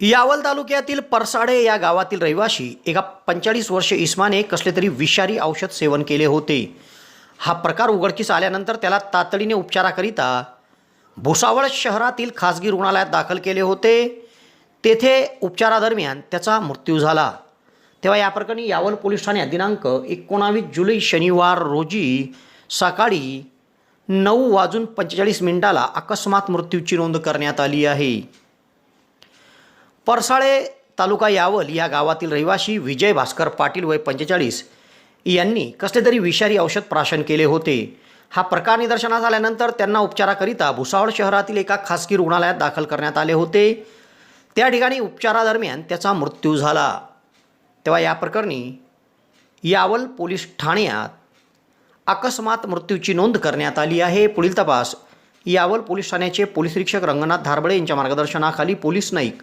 यावल तालुक्यातील परसाडे या गावातील रहिवाशी एका पंचेचाळीस वर्ष इस्माने कसले तरी विषारी औषध सेवन केले होते. हा प्रकार उघडकीस आल्यानंतर त्याला तातडीने उपचाराकरिता भुसावळ शहरातील खाजगी रुग्णालयात दाखल केले होते. तेथे उपचारादरम्यान त्याचा मृत्यू झाला. तेव्हा या प्रकरणी यावल पोलीस ठाण्यात दिनांक एकोणावीस जुलै शनिवार रोजी सकाळी नऊ वाजून पंचेचाळीस मिनिटाला अकस्मात मृत्यूची नोंद करण्यात आली आहे. परसाळे तालुका यावल या गावातील रहिवाशी विजय भास्कर पाटील वय पंचेचाळीस यांनी कसले तरी विषारी औषध प्राशन केले होते. हा प्रकार निदर्शनास आल्यानंतर त्यांना उपचाराकरिता भुसावळ शहरातील एका खासगी रुग्णालयात दाखल करण्यात आले होते. त्या ठिकाणी उपचारादरम्यान त्याचा मृत्यू झाला. तेव्हा या प्रकरणी यावल पोलीस ठाण्यात अकस्मात मृत्यूची नोंद करण्यात आली आहे. पुढील तपास यावल पोलीस ठाण्याचे पोलीस निरीक्षक रंगनाथ धारबळे यांच्या मार्गदर्शनाखाली पोलीस नाईक